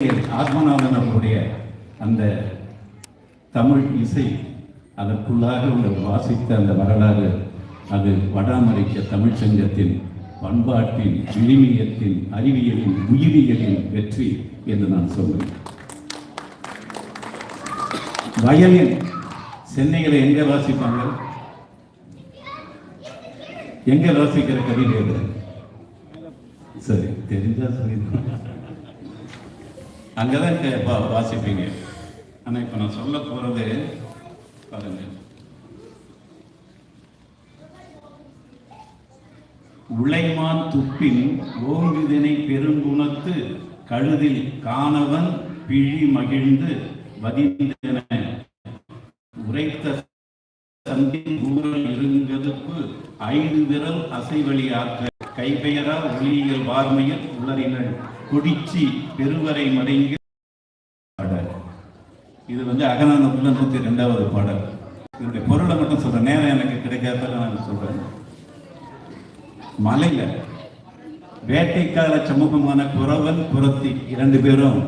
ஆத்மநாதன் அவருடைய அந்த தமிழ் இசை அதற்குள்ளாக உள்ள வாசித்த அந்த வரலாறு அது வட அமெரிக்க தமிழ்ச் சங்கத்தின் பண்பாட்டின் விழுமியத்தின் அறிவியலின் உயிரியலின் வெற்றி என்று நான் சொல்வேன் வயலின் சென்னையில் எங்க வாசிப்பாங்க? எங்க வாசிக்கிற கவிதை சரி தெரிஞ்சா சரி அங்கதான் கே- வா- வாசிப்பீங்க. ஆனா இப்போ நான் சொல்ல போறது பாருங்க. உழைமான் துப்பின் ஓங்குதினை பெருங்குணத்து கழுதில் காணவன் பிழி மகிழ்ந்து வதிந்தன. உரைத்த சந்தின் ஊரல் இருங்கதுப்பு ஐந்து விரல் அசைவழியாற்ற கைபெயரா ஒளியியல் வார்மையில் உளறினள். குடிச்சி பெருவரை மடங்கி பாடல். இது வந்து அகநானத்துல நூத்தி ரெண்டாவது பாடல். இதனுடைய பொருளை மட்டும் சொல்றேன். நேரம் எனக்கு கிடைக்காததால நான் சொல்றேன். மலையில வேட்டைக்கால சமூகமான குறவன் குரத்தி இரண்டு பேரும்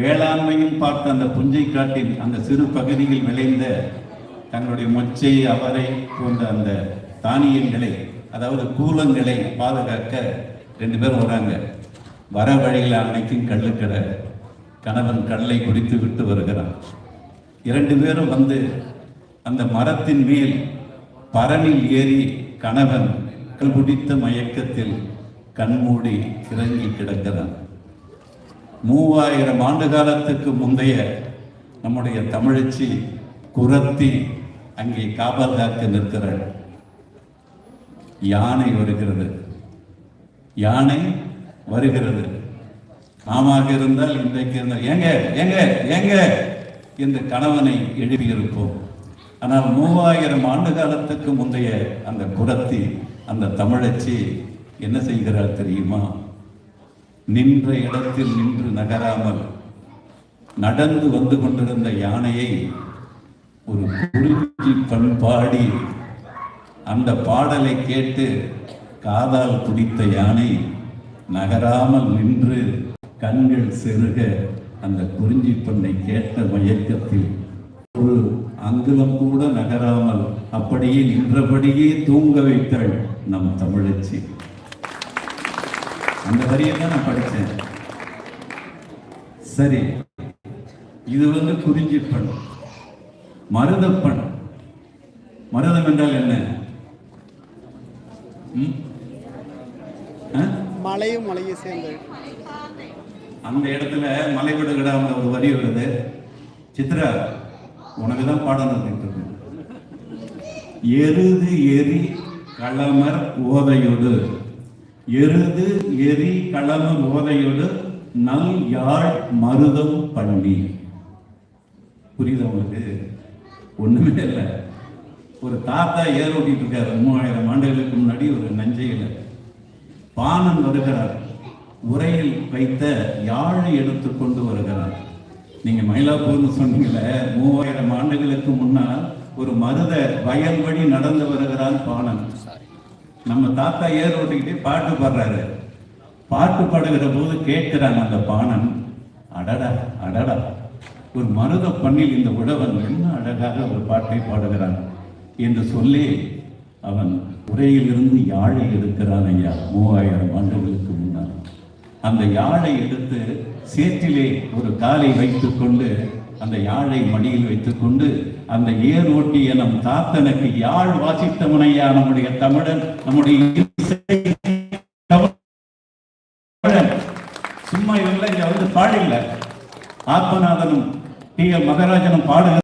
வேளாண்மையும் பார்த்த அந்த புஞ்சை காட்டின் அந்த சிறு பகுதியில் விளைந்த தங்களுடைய மொச்சை அவரை போன்ற அந்த தானியங்களை அதாவது கூலங்களை பாதுகாக்க ரெண்டு பேரும் வராங்க. வர வழியில் அன்னைக்கும் கள்ளுக்கடை கணவன் கல்லை குடித்து விட்டு வருகிறான் இரண்டு பேரும் வந்து அந்த மரத்தின் மேல் பரணில் ஏறி கணவன் கல் குடித்த மயக்கத்தில் கண்மூடி இறங்கி கிடக்கிறான் மூவாயிரம் ஆண்டு காலத்துக்கு முந்தைய நம்முடைய தமிழச்சி குரத்தி அங்கே காவல் காக்க நிற்கிறாள். யானை வருகிறது. யானை வருகிறது. நாமாக இருந்தால் இன்றைக்கு இருந்தால் ஏங்க ஏங்க ஏங்க இந்த கணவனை எழுதியிருப்போம் ஆனால் மூவாயிரம் ஆண்டு காலத்துக்கு முந்தைய அந்த குரத்தி அந்த தமிழச்சி என்ன செய்கிறாள் தெரியுமா? நின்ற இடத்தில் நின்று நகராமல் நடந்து வந்து கொண்டிருந்த யானையை ஒரு குறிஞ்சி பண்பாடி அந்த பாடலை கேட்டு காதால் துடித்த யானை நகராமல் நின்று கண்கள் செருக அந்த குறிஞ்சி பண்ணை கேட்ட மயக்கத்தில் ஒரு அங்குலம் கூட நகராமல் அப்படியே நின்றபடியே தூங்க வைத்தாள் நம் தமிழச்சி. அந்த வரியை தான் நான் படித்தேன். சரி இது வந்து குறிஞ்சி பண் மருதப்பண் மருதம் என்றால் என்ன? ஆ? மலையும் மலையை சேர்ந்தது அந்த இடத்துல மலை விடாம ஒரு வரி வருது. சித்ரா உனக்கு தான் பாடம் நடந்துட்டு எருது எரி களமர் ஓதையொடு. எருது எரி களமர் ஓதையொடு நல் யாழ் மருதம் பண்ணி. புரியுது உங்களுக்கு? ஒண்ணுமே இல்லை. ஒரு தாத்தா ஏர் ஓட்டிட்டு இருக்காரு மூவாயிரம் ஆண்டுகளுக்கு முன்னாடி ஒரு நஞ்சையில். பாணன் வருகிறார் உரையில் வைத்த யாழை எடுத்து கொண்டு வருகிறார். நீங்க மயிலாப்பூர்னு சொன்னீங்களே மூவாயிரம் ஆண்டுகளுக்கு முன்னால் ஒரு மருத வயல் வழி நடந்து வருகிறான் பாணன். நம்ம தாத்தா ஏர் ஓட்டிக்கிட்டே பாட்டு பாடுறாரு. பாட்டு பாடுகிற போது கேட்கிறான் அந்த பாணன் அடடா அடடா ஒரு மருத பண்ணில் இந்த உழவன் என்ன அழகாக ஒரு பாட்டை பாடுகிறான் என்று சொல்லி அவன் உரையிலிருந்து யாழை எடுக்கிறான் ஐயா. மூவாயிரம் ஆண்டுகளுக்கு முன்னால். அந்த யாழை எடுத்து சேற்றிலே ஒரு காலை வைத்துக்கொண்டு அந்த யாழை மடியில் வைத்துக்கொண்டு அந்த ஏர் ஓட்டிய நம் தாத்தனுக்கு யாழ் வாசித்தவனையா நம்முடைய தமிழன் நம்முடைய சும்மா இல்லை இங்க வந்து பாடல ஆத்மநாதனும் டி எல் மகராஜனும் பாடுகிற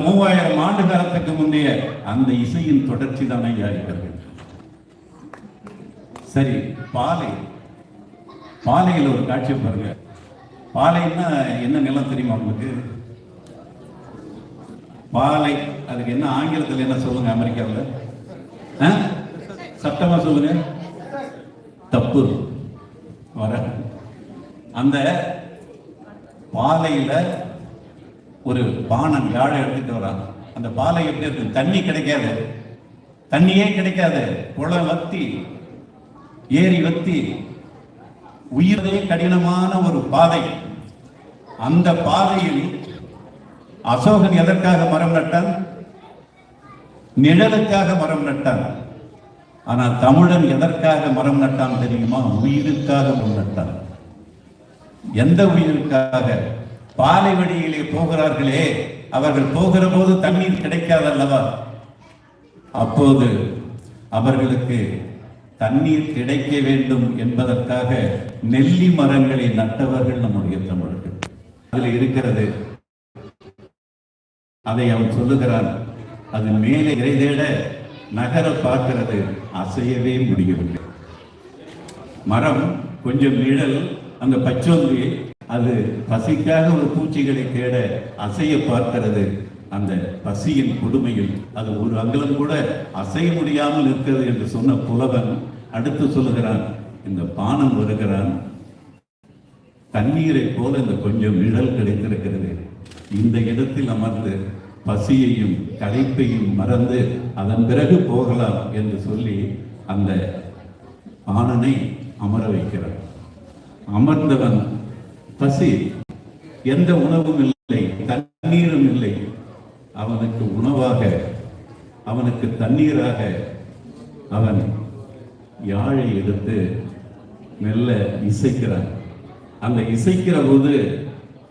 மூவாயிரம் ஆண்டு காலத்துக்கு முந்தைய அந்த இசையின் தொடர்ச்சி தான் ஐயா இருக்கிறது. சரி பாலை. பாலையில் ஒரு காட்சி பாருங்க. பாலைன்னா என்ன நிலம் தெரியுமா உங்களுக்கு? பாலை. அதுக்கு என்ன ஆங்கிலத்தில் என்ன சொல்லுங்க அமெரிக்காவில்? ஆ? சத்தமா சொல்லுங்க. தப்பு. வர அந்த பாலையில ஒரு பானம் யாழை எடுத்துட்டு வரான் அந்த பாலை எப்படி இருக்கு? தண்ணி கிடைக்காது. தண்ணியே கிடைக்காது. குளம் வத்தி ஏரி வத்தி உயிரே கடினமான ஒரு பாதை. அந்த பாதையில் அசோகன் எதற்காக மரம் நட்டான்? நிழலுக்காக மரம் நட்டான். ஆனால் தமிழன் எதற்காக மரம் நட்டான் தெரியுமா? உயிருக்காக மரம் நட்டான். எந்த உயிருக்காக? பாலை வழியிலே போகிறார்களே அவர்கள் போகிற போது தண்ணீர் கிடைக்காதல்லவா? அப்போது அவர்களுக்கு தண்ணீர் கிடைக்க வேண்டும் என்பதற்காக நெல்லி மரங்களை நட்டவர்கள் நம்முடைய தமிழர்கள். அதில் இருக்கிறது. அதை அவன் சொல்லுகிறான் அது மேலே இறை தேட நகர பார்க்கிறது அசையவே முடியவில்லை. மரம் கொஞ்சம் நிழல் அந்த பச்சோந்தி அது பசிக்காக ஒரு பூச்சிகளை தேட அசைய பார்க்கிறது. அந்த பசியின் கொடுமையில் அது ஒரு அங்கலம் கூட அசைய முடியாமல் இருக்கிறது என்று சொன்ன புலவன் அடுத்து சொல்லுகிறான் இந்த பானம் வருகிறான். தண்ணீரை போல இந்த கொஞ்சம் நிழல் கிடைத்திருக்கிறது. இந்த இடத்தில் அமர்ந்து பசியையும் களைப்பையும் மறந்து அதன் பிறகு போகலாம் என்று சொல்லி அந்த ஆணனை அமர வைக்கிறான். அமர்ந்தவன் பசி. எந்த உணவும் இல்லை தண்ணீரும் இல்லை. அவனுக்கு உணவாக அவனுக்கு தண்ணீராக அவன் யாழை எடுத்து மெல்ல இசைக்கிறான். அந்த இசைக்கிற போது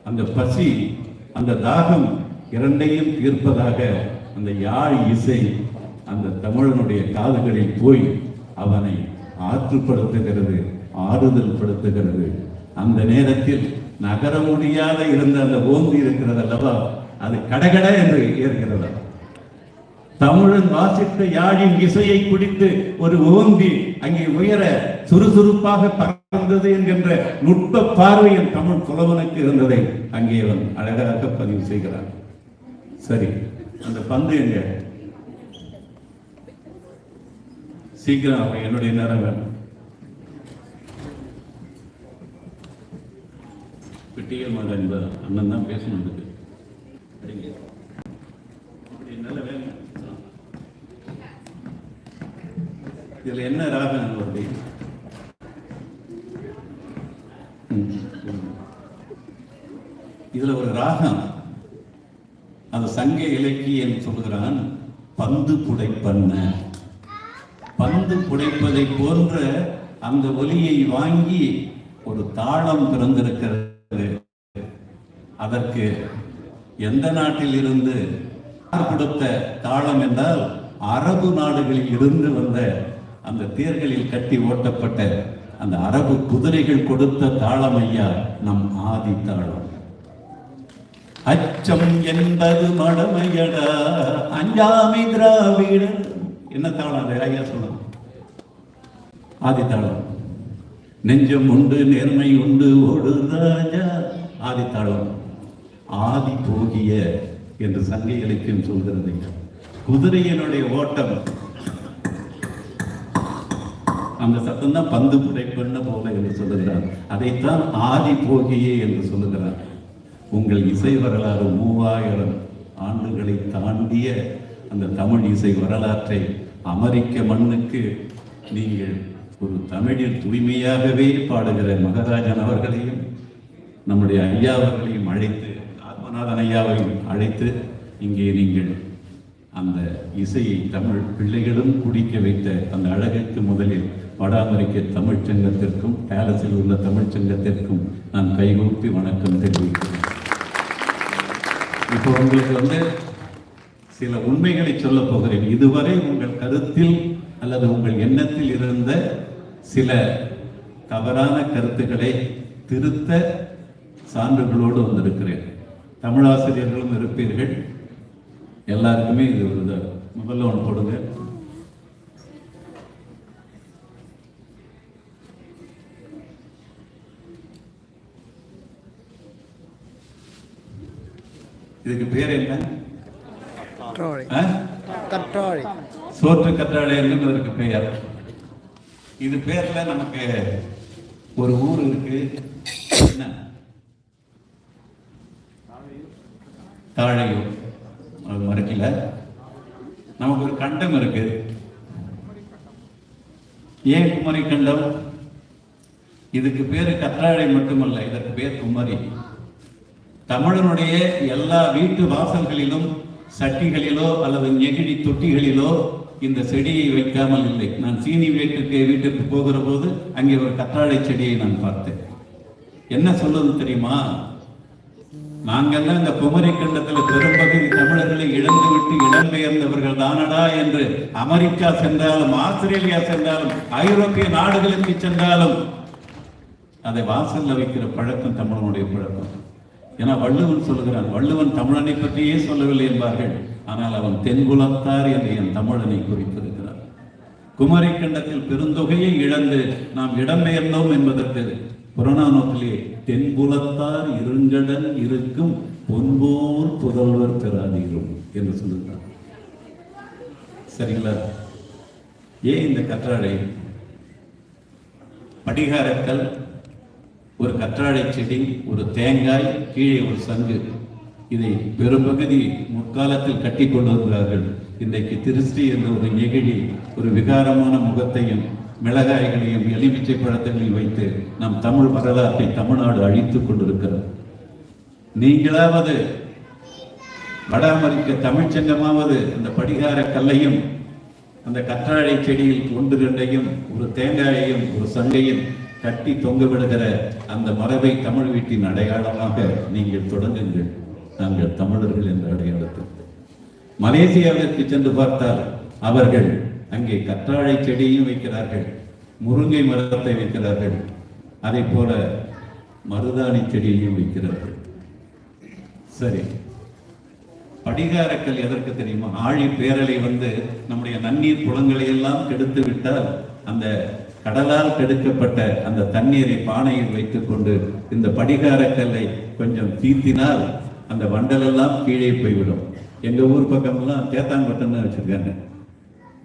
அந்த பசி அந்த தாகம் இரண்டையும் தீர்ப்பதாக அந்த யாழ் இசை அந்த தமிழனுடைய காதுகளில் போய் அவனை ஆற்றுப்படுத்துகிறது ஆறுதல் படுத்துகிறது அந்த நேரத்தில் நகர முடியாத இருந்த அந்த ஓங்கி இருக்கிறது அல்லவா? அது கடகட என்று ஏறுகிறது. தமிழன் வாசித்த யாழின் இசையை குடித்து ஒரு ஓங்கி அங்கே உயர சுறுசுறுப்பாக பறந்தது என்கின்ற நுட்ப பார்வையில் தமிழ் புலவனுக்கு இருந்ததை அங்கே அவன் அழகாக பதிவு செய்கிறான். சரி அந்த பந்து எங்க? சீக்கிரம் என்னுடைய நேரம் வேணும். பெட்டிய மகன் அண்ணன் தான் பேசணும் இதுக்கு சரிங்க இதுல என்ன ராகம் அப்படி? இதுல ஒரு ராகம். அந்த சங்க இலக்கியம் சொல்கிறான் பந்து புடைப்பண்ண. பந்து புடைப்பதை போன்ற அந்த ஒலியை வாங்கி ஒரு தாளம் பிறந்திருக்கிறது அதற்கு எந்த நாட்டில் இருந்து கொடுத்த தாளம் என்றால் அரபு நாடுகளில் இருந்து வந்த அந்த தேர்களில் கட்டி ஓட்டப்பட்ட அந்த அரபு குதிரைகள் கொடுத்த தாளம் ஐயா நம் ஆதி தாளம். அச்சம் என்பது மடமையடா அஞ்சாமை திராவிட. என்ன தாளம் அது? ஐயா சொல்லணும் ஆதி தாளம். நெஞ்சம் உண்டு நேர்மை உண்டு ஓடு ராஜா. ஆதி தாளம். ஆதி போகிய என்று சங்க இலக்கியம் சொல்கிறது. குதிரையினுடைய ஓட்டம். அந்த சத்தம் தான் பந்து புடைப்பண்ண போல என்று சொல்லுகிறார். அதைத்தான் ஆதி போகியே என்று சொல்லுகிறார். உங்கள் இசை வரலாறு மூவாயிரம் ஆண்டுகளை தாண்டிய அந்த தமிழ் இசை வரலாற்றை அமெரிக்க மண்ணுக்கு நீங்கள் ஒரு தமிழில் தூய்மையாகவே பாடுகிற மகராஜன் அவர்களையும் நம்முடைய ஐயா அவர்களையும் அழைத்து ஆத்மநாதன் அழைத்து இங்கே நீங்கள் அந்த இசையை தமிழ் பிள்ளைகளும் குடிக்க வைத்த அந்த அழகுக்கு முதலில் வட அமெரிக்க தமிழ்ச் சங்கத்திற்கும் பேலஸில் உள்ள தமிழ்ச் சங்கத்திற்கும் நான் கைகூப்பி வணக்கம் தெரிவிக்கிறேன். இப்போ உங்களுக்கு வந்து சில உண்மைகளை சொல்ல போகிறேன். இதுவரை உங்கள் கருத்தில் அல்லது உங்கள் எண்ணத்தில் இருந்த சில தவறான கருத்துக்களை திருத்த சான்றுகளோடு வந்திருக்கிறேன். தமிழாசிரியர்களும் இருப்பீர்கள். எல்லாருக்குமே இது ஒரு இது. முதல்ல ஒன்று போடுங்க இதுக்கு பேர் என்ன? கற்றாழை. சோற்று கற்றாழை என்பதற்கு பெயர். இது பேர்ல நமக்கு ஒரு ஊர் இருக்கு. என்ன? தாழையும். அது மறுக்கல. நமக்கு ஒரு கண்டம் இருக்கு. ஏன் குமரி கண்டம்? இதுக்கு பேரு கற்றாழை மட்டுமல்ல இதற்கு பேர் குமரி. தமிழனுடைய எல்லா வீட்டு வாசல்களிலும் சட்டிகளிலோ அல்லது நெகிழி தொட்டிகளிலோ இந்த செடியை வைக்காமல் இல்லை. நான் சீனி வீட்டுக்கு வீட்டுக்கு போகிற போது அங்கே ஒரு கற்றாழை செடியை நான் பார்த்தேன். என்ன சொல்லுது தெரியுமா? நாங்கெல்லாம் இந்த குமரி கண்டத்தில் பெரும்பகுதி தமிழர்களை இழந்து விட்டு இடம்பெயர்ந்தவர்கள் தானடா என்று அமெரிக்கா சென்றாலும் ஆஸ்திரேலியா சென்றாலும் ஐரோப்பிய நாடுகளுக்கு சென்றாலும் அதை வாசல்ல வைக்கிற பழக்கம் தமிழனுடைய பழக்கம். ஏன்னா வள்ளுவன் சொல்லுகிறான் வள்ளுவன் தமிழனை பற்றியே சொல்லவில்லை என்பார்கள். ஆனால் அவன் தென்குலத்தார் என்று என் தமிழனை குறித்திருக்கிறார். குமரி கண்டத்தில் பெருந்தொகையை இழந்து நாம் இடம்பெயர்ந்தோம் என்பதற்கு புறநானூற்றிலே தென்புலத்தார் இருங்கடன் இருக்கும் பொன்போர் புதல்வர் பெறாதீரும் என்று சொல்லுகிறார் சரிங்களா? ஏன் இந்த கற்றாழை? படிகாரக்கல் ஒரு கற்றாழை செடி ஒரு தேங்காய் கீழே ஒரு சங்கு இதை பெரும்பகுதி முற்காலத்தில் கட்டி கொண்டு வருகிறார்கள் இன்றைக்கு திருஷ்டி என்ற ஒரு நெகிழி ஒரு விகாரமான முகத்தையும் மிளகாய்களையும் எலுமிச்சை பழத்தையும் வைத்து நம் தமிழ் வரலாற்றை தமிழ்நாடு அழித்துக் கொண்டிருக்கிறது. நீங்களாவது வட அமெரிக்க தமிழ்ச்சங்கமாவது அந்த படிகார கல்லையும் அந்த கற்றாழை செடியில் ஒன்று ரெண்டையும் ஒரு தேங்காயையும் ஒரு சங்கையும் கட்டி தொங்க விடுகிற அந்த மரபை தமிழ் வீட்டின் அடையாளமாக நீங்கள் தொடங்குங்கள். நாங்கள் தமிழர்கள் என்ற அடையாளத்தில் மலேசியாவிற்கு சென்று பார்த்தால் அவர்கள் அங்கே கற்றாழை செடியும் வைக்கிறார்கள் முருங்கை மரத்தை வைக்கிறார்கள் அதே போல மருதாணி செடியையும் வைக்கிறார்கள். சரி. படிகாரக்கல் எதற்கு தெரியுமா? ஆழி பேரலை வந்து நம்முடைய நன்னீர் குளங்களை எல்லாம் கெடுத்து விட்டால் அந்த கடலால் கெடுக்கப்பட்ட அந்த தண்ணீரை பானையில் வைத்துக் கொண்டு இந்த படிகாரக்கல்லை கொஞ்சம் தீத்தினால் அந்த வண்டல் எல்லாம் கீழே போய்விடும். எங்க ஊர் பக்கம்லாம் தேத்தாங்கொட்டன்னு வச்சிருக்காங்க.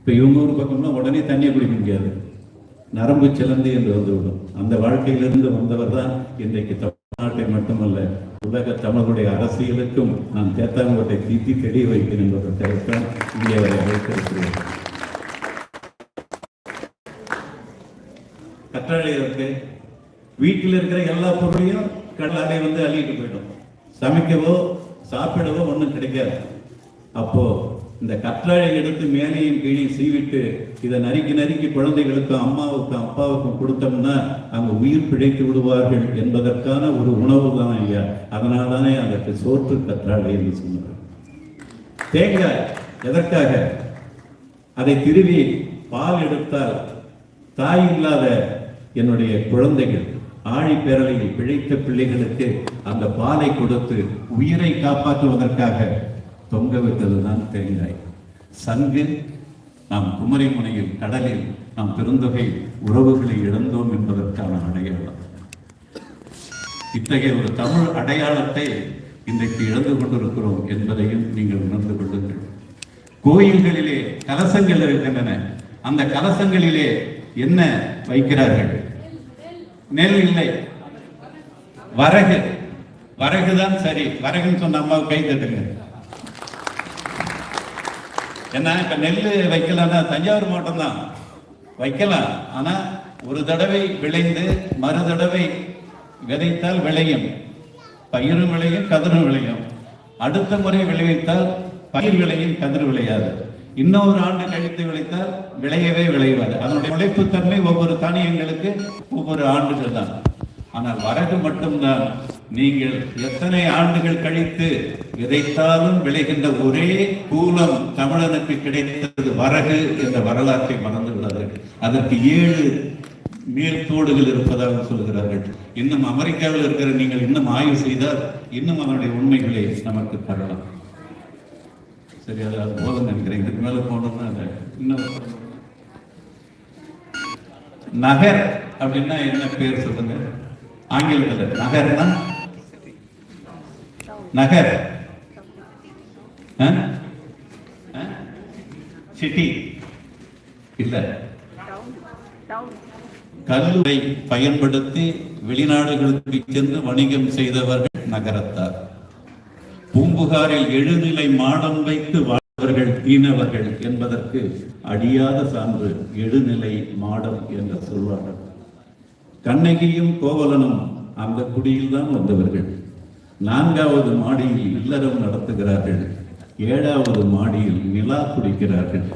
இப்ப இவங்க ஊர் பக்கம்னா உடனே தண்ணியை குடிக்க முடியாது. நரம்பு சிலந்து என்று வந்துவிடும். அந்த வாழ்க்கையிலிருந்து வந்தவர் தான் இன்றைக்கு தமிழ்நாட்டை மட்டுமல்ல உலக தமிழருடைய அரசியலுக்கும் நான் தேத்தாங்கோட்டை தீத்தி தெளிய வைக்கிறேன் என்பதற்காகத்தான் இங்கே அவரை அழைத்திருக்கிறேன். கற்றாழை இருக்கு. வீட்டில் இருக்கிற எல்லா பொருளையும் கடலாடை வந்து அள்ளிட்டு போயிடும். சமைக்கவோ சாப்பிடவோ ஒன்றும் கிடைக்காது. அப்போ இந்த கற்றாழை எடுத்து மேலையும் கீழே சீவிட்டு இதை நறுக்கி நறுக்கி குழந்தைகளுக்கும் அம்மாவுக்கும் அப்பாவுக்கும் கொடுத்தோம்னா அவங்க உயிர் பிழைத்து விடுவார்கள் என்பதற்கான ஒரு உணவு தான் ஐயா. அதனால தானே அதற்கு சோற்று கற்றாழை என்று சொன்னார். தேங்காய் எதற்காக? அதை திருவி பால் எடுத்தால் தாய் இல்லாத என்னுடைய குழந்தைகள் ஆழி பேரலையில் பிழைத்த பிள்ளைகளுக்கு அந்த பாலை கொடுத்து உயிரை காப்பாற்றுவதற்காக தொங்க விட்டதுதான் தெரிந்தாய் சங்கு நாம் குமரி முனையில் கடலில் நாம் பெருந்தொகை உறவுகளை இழந்தோம் என்பதற்கான அடையாளம். இத்தகைய ஒரு தமிழ் அடையாளத்தை இன்றைக்கு இழந்து கொண்டிருக்கிறோம் என்பதையும் நீங்கள் உணர்ந்து கொள்ளுங்கள். கோயில்களிலே கலசங்கள் இருக்கின்றன. அந்த கலசங்களிலே என்ன வைக்கிறார்கள்? நெல் இல்லை. வரகு. வரகுதான் சரி. வரகுன்னு சொன்ன அம்மாவுக்கு கை தட்டுங்க. ஏன்னா இப்ப நெல் வைக்கலாம்னா தஞ்சாவூர் மாவட்டம் தான் வைக்கலாம். ஆனா ஒரு தடவை விளைந்து மறு தடவை விதைத்தால் விளையும். பயிரும் விளையும் கதிரும் விளையும். அடுத்த முறை விளைவித்தால் பயிர் விளையும் கதிர் விளையாது. இன்னொரு ஆண்டு கழித்து விளைத்தால் விளையவே விளையாது அதனுடைய உழைப்புத்தன்மை ஒவ்வொரு தானியங்களுக்கு ஒவ்வொரு ஆண்டுகள் தான் ஆனால் வரகு மட்டும்தான். நீங்கள் எத்தனை ஆண்டுகள் கழித்து விதைத்தாலும் விளைகின்ற ஒரே கூலம் தமிழனுக்கு கிடைத்தது வரகு என்ற வரலாற்றை மறந்து விடாதீர்கள் அதற்கு ஏழு மேற்கோடுகள் இருப்பதாக சொல்கிறார்கள். இன்னும் அமெரிக்காவில் இருக்கிற நீங்கள் இன்னும் ஆய்வு செய்தால் இன்னும் அதனுடைய உண்மைகளை நமக்கு தரலாம். சரி அது அது போதும் நினைக்கிறேன். இதுக்கு மேல போனோம்னா இன்னும் நகர் அப்படின்னா என்ன பேர் சொல்லுங்க? ஆங்கிலத்தில் நகர்னா நகர் சிட்டி. இல்ல. கல்லுவை பயன்படுத்தி வெளிநாடுகளுக்கு சென்று வணிகம் செய்தவர்கள் நகரத்தார். பூம்புகாரில் எழுநிலை மாடம் வைத்து வாழ்ந்தவர்கள் தீனவர்கள் என்பதற்கு அடியாத சான்று எழுநிலை மாடம் என்ற சொல்வார்கள். கண்ணகியும் கோவலனும் அந்த குடியில்தான் வந்தவர்கள். நான்காவது மாடியில் இல்லறம் நடத்துகிறார்கள். ஏழாவது மாடியில் நிலா குடிக்கிறார்கள்.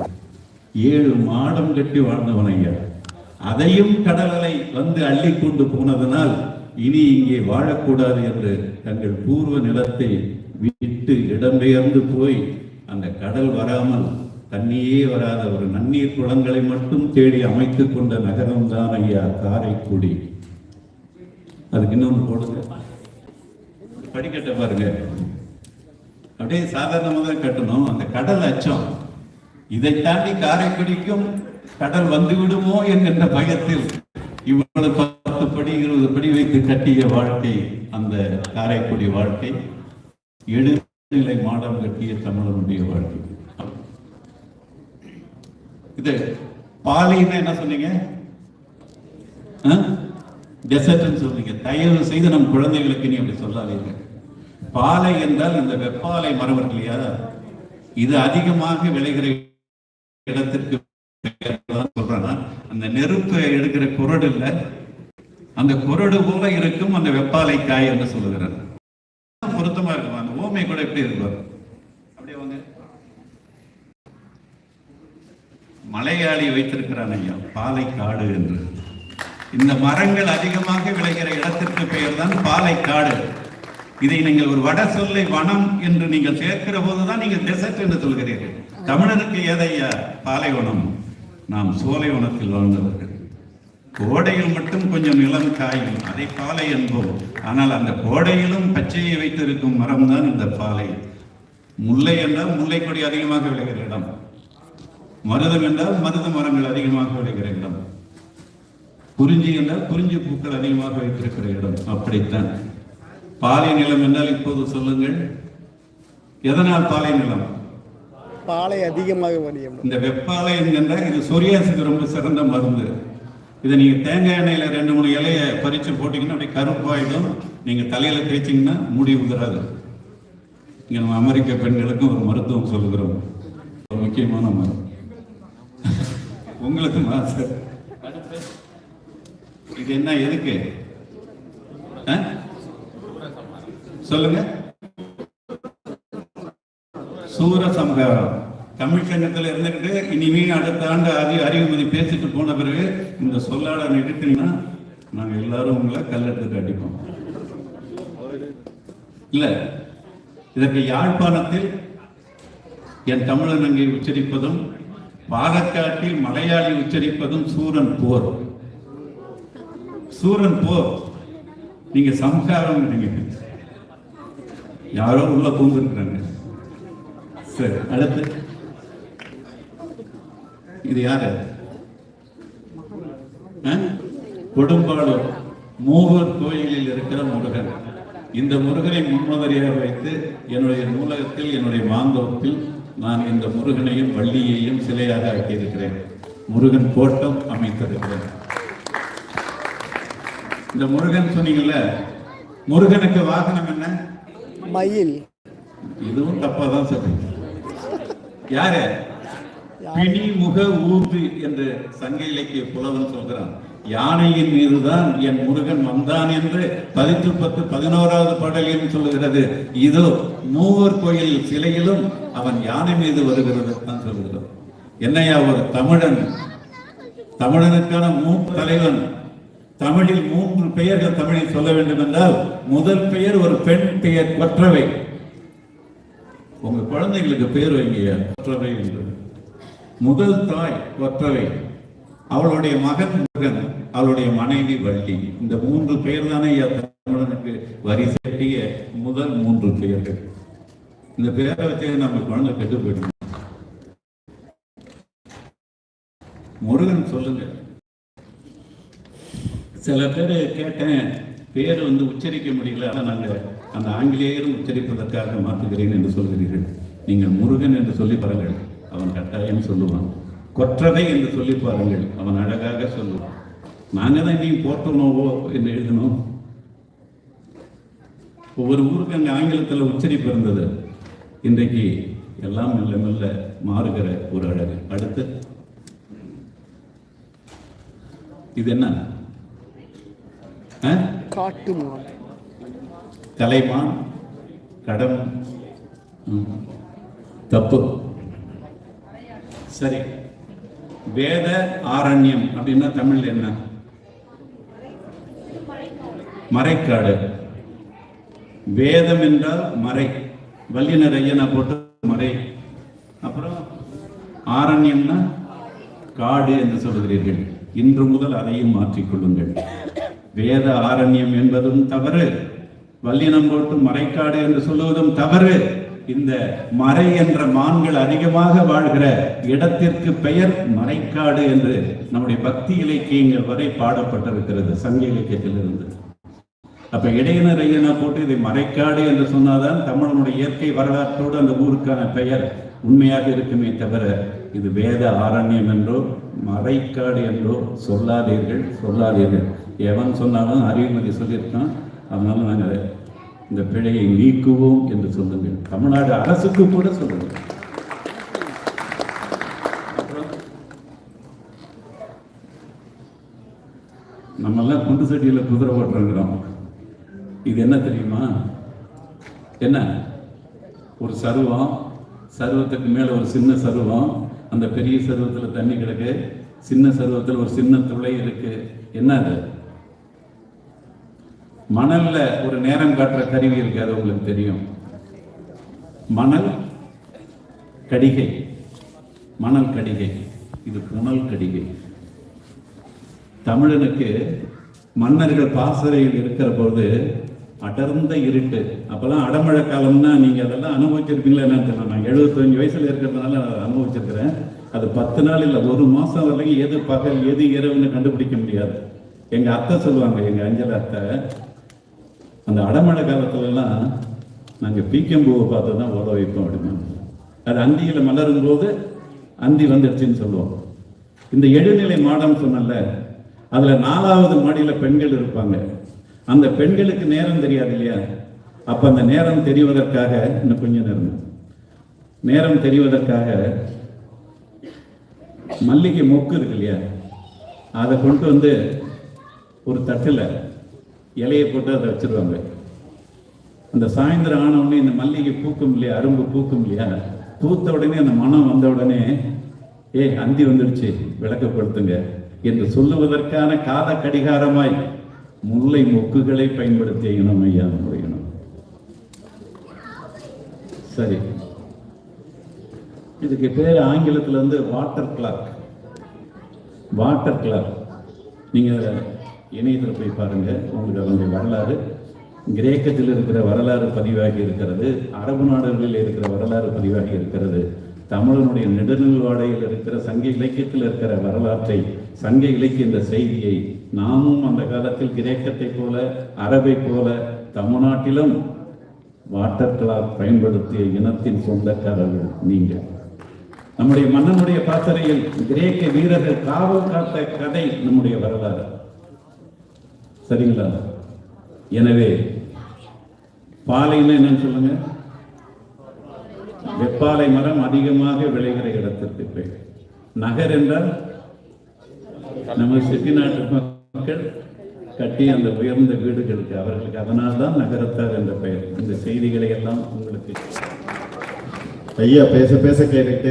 ஏழு மாடம் கட்டி வாழ்ந்தவன் ஐயா. அதையும் கடலலை வந்து அள்ளி கொண்டு போனதனால் இனி இங்கே வாழக்கூடாது என்று தங்கள் பூர்வ நிலத்தை விட்டு இடம்பெயர்ந்து போய் அந்த கடல் வராமல் தண்ணியே வராத ஒரு நன்னீர் குளங்களை மட்டும் தேடி அமைத்துக் கொண்ட நகரம் தான் ஐயா காரைக்குடி. அதுக்கு இன்னொன்று போடுங்க. படிக்கட்டை பாருங்க. அப்படியே சாதாரணமாக தான் கட்டணும். அந்த கடல் அச்சம். இதை தாண்டி காரைக்குடிக்கும் கடல் வந்து விடுமோ என்கின்ற பயத்தில் இவ்வளவு பத்து படி இருபது படி வைத்து கட்டிய வாழ்க்கை அந்த காரைக்குடி வாழ்க்கை. எழுநிலை மாடம் கட்டிய தமிழனுடைய வாழ்க்கை. இது பாலின்னு என்ன சொன்னீங்க? டெசர்ட்னு சொல்றீங்க. தயவு செய்து நம் குழந்தைகளுக்கு நீ அப்படி சொல்லாதீங்க பாலை என்றால் இந்த வெப்பாலை மரம் இருக்கு இல்லையா? இது அதிகமாக விளைகிற இடத்திற்கு பெயர் அந்த நெருப்பு எடுக்கிற குரடு இல்ல. அந்த குரடு போல இருக்கும் அந்த வெப்பாலை காய் என்று சொல்லுகிறார். பொருத்தமா இருக்கும்? அந்த ஓமை கூட எப்படி இருக்கும்? அப்படியே வாங்க. மலையாளி வைத்திருக்கிறான் ஐயா பாலை காடு என்று. இந்த மரங்கள் அதிகமாக விளைகிற இடத்திற்கு பெயர் தான் பாலைக்காடு. இதை நீங்கள் ஒரு வட சொல்லை வனம் என்று நீங்கள் சேர்க்கிற போதுதான் நீங்கள் டெசர்ட் என்று சொல்கிறீர்கள். தமிழருக்கு ஏதையா பாலைவனம் நாம் சோலைவனத்தில் வாழ்ந்தவர்கள். கோடையில் மட்டும் கொஞ்சம் நிலம் காயும். அதை பாலை என்போம். ஆனால் அந்த கோடையிலும் பச்சையை வைத்திருக்கும் மரம் தான் இந்த பாலை. முல்லை என்றால் முல்லை கொடி அதிகமாக விளைகிற இடம். மருதம் என்றால் மருத மரங்கள் அதிகமாக விளைகிற இடம். குறிஞ்சி என்றால் குறிஞ்சி பூக்கள் அதிகமாக வைத்திருக்கிற இடம். அப்படித்தான். பாலை நிலம் என்றால் இப்போது சொல்லுங்கள். எதனால் பாலை நிலம்? பாலை அதிகமாக இந்த வெப்பாலை என்கின்ற இது சொரியாசுக்கு ரொம்ப சிறந்த மருந்து. இதை நீங்க தேங்காய் எண்ணெயில ரெண்டு மூணு இலைய பறிச்சு போட்டீங்கன்னா அப்படியே கருப்பாயிடும். நீங்க தலையில தேய்ச்சிங்கன்னா முடி உதிராது. இங்க நம்ம அமெரிக்க பெண்களுக்கும் ஒரு மருத்துவம் சொல்லுகிறோம். ஒரு முக்கியமான மரம் உங்களுக்கு மாஸ்டர் இது என்ன எதுக்கு? ஆ? சொல்லுங்க. சூரசம்ஹாரம். தமிழ் சங்கத்தில் இருந்துகிட்டு இனிமே அடுத்த ஆண்டு அதி அறிவுமதி பேசிட்டு போன பிறகு இந்த சொல்லாடல் எடுத்தீங்கன்னா நாங்க எல்லாரும் உங்களை கல்லெடுத்து அடிப்போம் இல்ல இதற்கு யாழ்ப்பாணத்தில் என் தமிழன் அங்கே உச்சரிப்பதும் பாலக்காட்டில் மலையாளி உச்சரிப்பதும் சூரன் போர். சூரன் போ. நீங்க சம்ஹாரம் யாரோ உள்ள பூந்துருக்குறாங்க. சரி அடுத்து. இது யாரு? ஆ? கொடும்பாளூர் மூவர் கோயிலில் இருக்கிற முருகன். இந்த முருகனை முன்மாதிரியாக வைத்து என்னுடைய நூலகத்தில் என்னுடைய மாந்தோப்பில் நான் இந்த முருகனையும் வள்ளியையும் சிலையாக ஆக்கியிருக்கிறேன். முருகன் கோட்டம் அமைத்திருக்கிறேன். இந்த முருகன் சொன்னீங்கல்ல முருகனுக்கு வாகனம் என்ன? மயில். இதுவும் தப்பா தான் சொல்றீங்க யாரு? பிணி முக ஊர்தி என்று சங்க இலக்கிய புலவன் சொல்கிறான். யானையின் மீதுதான் என் முருகன் வந்தான் என்று பதித்து பத்து பதினோராவது பாடலிலும் சொல்லுகிறது. இதோ மூவர் கோயில் சிலையிலும் அவன் யானை மீது வருகிறது தான் சொல்லுகிறோம் என்னையா ஒரு தமிழன்? தமிழனுக்கான மூன்று தலைவன். தமிழில் மூன்று பெயர்கள் தமிழில் சொல்ல வேண்டும் என்றால் முதல் பெயர் ஒரு பெண் பெயர் கொற்றவை. உங்க குழந்தைகளுக்கு பேர் வைங்க. கொற்றவை என்று முதல் தாய் கொற்றவை. அவளுடைய மகன் முருகன் அவளுடைய மனைவி வள்ளி. இந்த மூன்று பெயர் தானே தமிழனுக்கு வரி செட்டிய முதல் மூன்று பெயர்கள். இந்த பெயரை வச்சு நம்ம குழந்தை கெட்டு போயிடும். முருகன் சொல்லுங்க. சில பேர் கேட்டேன் பேர் வந்து உச்சரிக்க முடியல. ஆனால் நாங்கள் அந்த ஆங்கிலேயரும் உச்சரிப்பதற்காக மாற்றுகிறேன் என்று சொல்கிறீர்கள். நீங்கள் முருகன் என்று சொல்லி பாருங்கள். அவன் கட்டாயம் சொல்லுவான். கொற்றவை என்று சொல்லி பாருங்கள். அவன் அழகாக சொல்லுவான். நாங்கள் தான் நீ போட்டோனோவோ என்று எழுதணும்? ஒவ்வொரு ஊருக்கு அங்கே ஆங்கிலத்தில் உச்சரிப்பு இருந்தது. இன்றைக்கு எல்லாம் மெல்ல மெல்ல மாறுகிற ஒரு அழகு. அடுத்து இது என்ன? காட்டு மான் கலைமான் கடம் தப்பு. சரி. வேத ஆரண்யம் அப்படின்னா தமிழ்ல என்ன? மறைக்காடு. வேதம் என்றால் மறை. வல்லினர் ஐயனா போட்டு மறை. அப்புறம் ஆரண்யம்னா காடு என்று சொல்லுகிறீர்கள். இன்று முதல் அதையும் மாற்றிக்கொள்ளுங்கள் வேத ஆரண்யம் என்பதும் தவறு. வல்லினம் போட்டு மறைக்காடு என்று சொல்லுவதும் தவறு. இந்த மறை என்ற மான்கள் அதிகமாக வாழ்கிற இடத்திற்கு பெயர் மறைக்காடு என்று நம்முடைய பக்தி இலக்கியங்கள் வரை பாடப்பட்டிருக்கிறது சங்க இலக்கியத்திலிருந்து. அப்ப இடையினர் ஐயனா போட்டு இதை மறைக்காடு என்று சொன்னாதான் தமிழனுடைய இயற்கை வரலாற்றோடு அந்த ஊருக்கான பெயர் உண்மையாக இருக்குமே தவிர இது வேத ஆரண்யம் என்றோ மறைக்காடு என்றோ சொல்லாதீர்கள் சொல்லாதீர்கள். எவன் சொன்னாலும் அறிவுமதி சொல்லியிருக்கான். அதனால நாங்கள் இந்த பிழையை நீக்குவோம் என்று சொல்லுங்கள். தமிழ்நாடு அரசுக்கு கூட சொல்லுங்கள். அப்புறம் நம்மெல்லாம் குண்டு சட்டியில் குதிரை ஓட்டுறோம் இது என்ன தெரியுமா? என்ன? ஒரு சருவம். சருவத்துக்கு மேலே ஒரு சின்ன சருவம். அந்த பெரிய சருவத்தில் தண்ணி கிடக்கு. சின்ன சருவத்தில் ஒரு சின்ன துளை இருக்கு. என்ன அது? மணல்ல ஒரு நேரம் காட்டுற கருவி இருக்கு அது உங்களுக்கு தெரியும். மணல் கடிகை. மணல் கடிகை. இது புனல் கடிகை. தமிழனுக்கு மன்னர்கள் பாசறையில் இருக்கிற போது அடர்ந்த இருட்டு. அப்பெல்லாம் அடமழை காலம்னா நீங்க அதெல்லாம் அனுபவிச்சிருப்பீங்களா என்னன்னு தெரியல. நான் எழுபத்தஞ்சு வயசுல இருக்கிறதுனால அனுபவிச்சிருக்கிறேன். அது பத்து நாள் இல்லை ஒரு மாசம் வரைக்கும் எது பகல் எது இரவுன்னு கண்டுபிடிக்க முடியாது. எங்க அத்தை சொல்லுவாங்க எங்க அஞ்சல் அத்தை அந்த அடமழை காலத்துலலாம் நாங்கள் பீக்கம்பூவை பார்த்து தான் ஓட வைப்போம் அப்படின்னா அது அந்தியில் மலரும் போது அந்தி வந்துடுச்சுன்னு சொல்லுவோம். இந்த எழுநிலை மாடம் சொன்னல அதில் நாலாவது மாடியில பெண்கள் இருப்பாங்க. அந்த பெண்களுக்கு நேரம் தெரியாது இல்லையா? அப்போ அந்த நேரம் தெரிவதற்காக இன்னும் கொஞ்சம் நேரம் நேரம் தெரிவதற்காக மல்லிகை மொக்கு இருக்கு இல்லையா? அதை கொண்டு வந்து ஒரு தட்டில் இலையை போட்டு அதை வச்சிருவாங்க அந்த சாயந்தரம் ஆன உடனே இந்த மல்லிகை பூக்கும் இல்லையா அரும்பு பூக்கும் இல்லையா பூத்த உடனே அந்த மனம் வந்த உடனே ஏ அந்தி வந்துடுச்சு விளக்கப்படுத்துங்க என்று சொல்லுவதற்கான கால கடிகாரமாய் முல்லை மொக்குகளை பயன்படுத்திய இனம் ஐயா நம்முடைய இனம். சரி. இதுக்கு பேர் ஆங்கிலத்தில் வந்து வாட்டர் கிளாக். Water clock. நீங்கள் இணையத்தில் போய் பாருங்கள் உங்களுக்கு அதனுடைய வரலாறு. கிரேக்கத்தில் இருக்கிற வரலாறு பதிவாகி இருக்கிறது. அரபு நாடுகளில் இருக்கிற வரலாறு பதிவாகி இருக்கிறது. தமிழனுடைய நெடுநல்வாடையில் இருக்கிற சங்க இலக்கியத்தில் இருக்கிற வரலாற்றை சங்க இலக்கிய இந்த செய்தியை நாமும் அந்த காலத்தில் கிரேக்கத்தை போல அரபை போல தமிழ்நாட்டிலும் வாட்டர் கிளாக் பயன்படுத்திய இனத்தின் சொந்தக்காரர்கள் நீங்கள் நம்முடைய மன்னனுடைய பாத்திரையில் கிரேக்க வீரர்கள் காவல் காத்த கதை நம்முடைய வரலாறு. சரிங்களா? எனவே பாலைன்னா என்னன்னு சொல்லுங்க? வெப்பாலை மரம் அதிகமாக விளைகிற இடத்திற்கு பெயர் நகர் என்றால் நம்ம செட்டிநாட்டு மக்கள் கட்டி அந்த உயர்ந்த வீடுகளுக்கு அவர்களுக்கு அதனால் தான் நகரத்தார் என்ற பெயர். இந்த செய்திகளை எல்லாம் உங்களுக்கு ஐயா பேச பேச கேட்டுட்டு